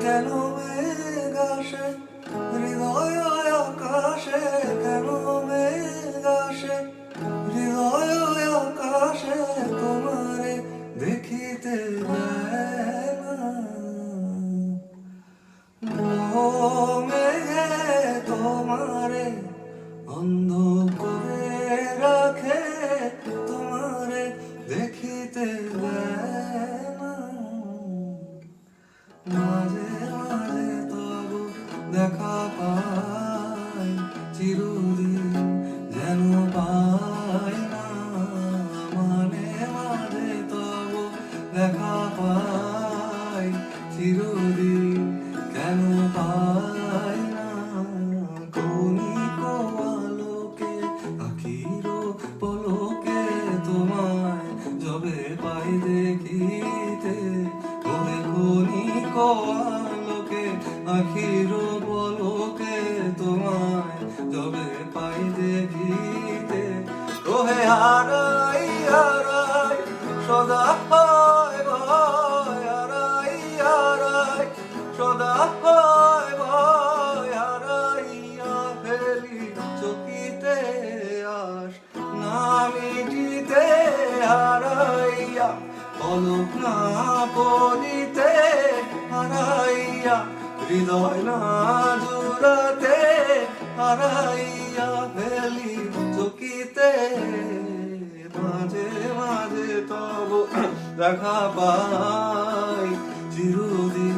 কেন মেঘ আসে? হৃদয় আকাশে কেন মেঘ আসে? হৃদয় আকাশে তোমারে দেখিতে মেঘে তোমারে অন্ধ দেখা পাই চিরদিন যেন পাই না। মানে মাঝে তবু দেখা পাই চিরদিন কেন পাই না। তোমায় যবে আখির পলকে তোমায় যবে পাই দেখিতে। ওহে হারাই হারাই, সদা হয় ভয়, হারাই হারাই, সদা হয় ভয় হারাইয়া ফেলি চকিতে আস, না মিটিতে হারাইয়া পলক না হারাইয়া হৃদয় না জুড়াতে হারাইয়া ফেলি চকিতে। মাঝে মাঝে তব দেখা পাই চিরদিন।